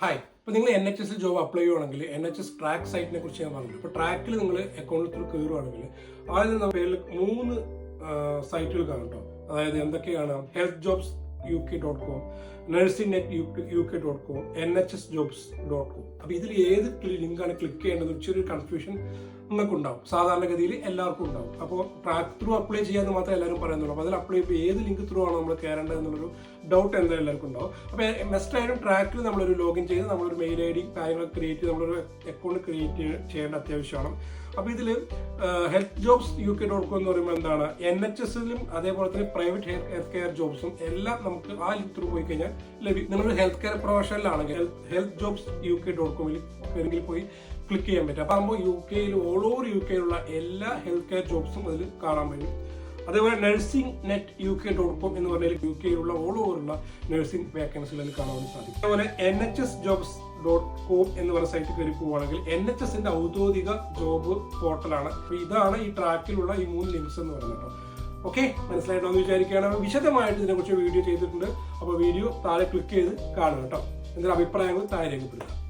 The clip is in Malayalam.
ഹായ് ഇപ്പോൾ നിങ്ങൾ N H S job apply ചെയ്യുവാണെങ്കിൽ എൻ എച്ച് എസ് ട്രാക്ക് സൈറ്റിനെ കുറിച്ച് ഞാൻ പറഞ്ഞു ഇപ്പോൾ ട്രാക്കിൽ നിങ്ങൾ അക്കൗണ്ടിൽ ത്രൂ കയറുവാണെങ്കിൽ ആദ്യം നമ്മുടെ പേരിൽ മൂന്ന് സൈറ്റുകൾ കാണും കേട്ടോ അതായത് എന്തൊക്കെയാണ്? Health jobs U K dot com nursing net U K dot com N H S jobs dot com അപ്പോൾ ഇതിൽ ഏത് ലിങ്കാണ് ക്ലിക്ക് ചെയ്യേണ്ടത്? ചെറിയൊരു കൺഫ്യൂഷൻ നിങ്ങൾക്ക് ഉണ്ടാവും സാധാരണഗതിയിൽ എല്ലാവർക്കും ഉണ്ടാവും. അപ്പോൾ ട്രാക്ക് ത്രൂ അപ്ലൈ ചെയ്യാമെന്ന് മാത്രമേ എല്ലാവരും പറയുന്നുള്ളൂ. അപ്പോൾ അതിൽ അപ്ലൈ ചെയ്യുമ്പോൾ ഏത് ലിങ്ക് ത്രൂ ആണ് നമ്മൾ കയറേണ്ടത് എന്നുള്ളൊരു ഡൗട്ട് എന്തായാലും എല്ലാവർക്കും ഉണ്ടാവും. അപ്പോൾ മെസ്റ്റ് ആയാലും ട്രാക്കിൽ നമ്മളൊരു ലോഗിൻ ചെയ്ത് നമ്മളൊരു മെയിൽ ഐ ഡി കാര്യങ്ങൾ ക്രിയേറ്റ് ചെയ്ത് നമ്മളൊരു അക്കൗണ്ട് ക്രിയേറ്റ് ചെയ്യേണ്ട അത്യാവശ്യമാണ്. അപ്പോൾ ഇതിൽ health jobs U K dot com എന്ന് പറയുമ്പോൾ എന്താണ്? എൻ എച്ച് എസിലും അതേപോലെ തന്നെ പ്രൈവറ്റ് ഹെൽത്ത് കെയർ ജോബ്സും എല്ലാം നമുക്ക് ആ ലിങ്ക് ത്രൂ പോയി കഴിഞ്ഞാൽ ലഭിക്കും നിങ്ങളൊരു health care പ്രൊഫഷനിലാണെങ്കിൽ health jobs U K dot കോമിൽ കയറി പോയി ക്ലിക്ക് ചെയ്യാൻ പറ്റും. അപ്പോൾ ആകുമ്പോൾ യു കെയിൽ ഓൾ ഓവർ യു കെയിലുള്ള എല്ലാ ഹെൽത്ത് കെയർ ജോബ്സും അതിൽ കാണാൻ പറ്റും. അതേപോലെ nursing net U K dot com എന്ന് പറഞ്ഞാൽ യു കെയിലുള്ള ഓൾ ഓവറുള്ള നഴ്സിംഗ് വേക്കൻസികളിൽ കാണാൻ സാധിക്കും. അതുപോലെ N H S jobs dot com എന്ന് പറഞ്ഞ സൈറ്റിൽ കയറി പോവുകയാണെങ്കിൽ എൻ എച്ച് എസിന്റെ ഔദ്യോഗിക ജോബ് പോർട്ടലാണ് അപ്പോൾ ഇതാണ് ഈ ട്രാക്കിലുള്ള ഈ മൂന്ന് ലിങ്ക്സ് എന്ന് പറയുന്നത് ഓക്കെ മനസ്സിലായിട്ടോ എന്ന് വിചാരിക്കുകയാണ്. വിശദമായിട്ട് ഇതിനെക്കുറിച്ച് വീഡിയോ ചെയ്തിട്ടുണ്ട്. അപ്പോൾ വീഡിയോ താഴെ ക്ലിക്ക് ചെയ്ത് കാണുക കേട്ടോ. എന്തെങ്കിലും അഭിപ്രായങ്ങൾ താഴെ രേഖപ്പെടുത്തുക.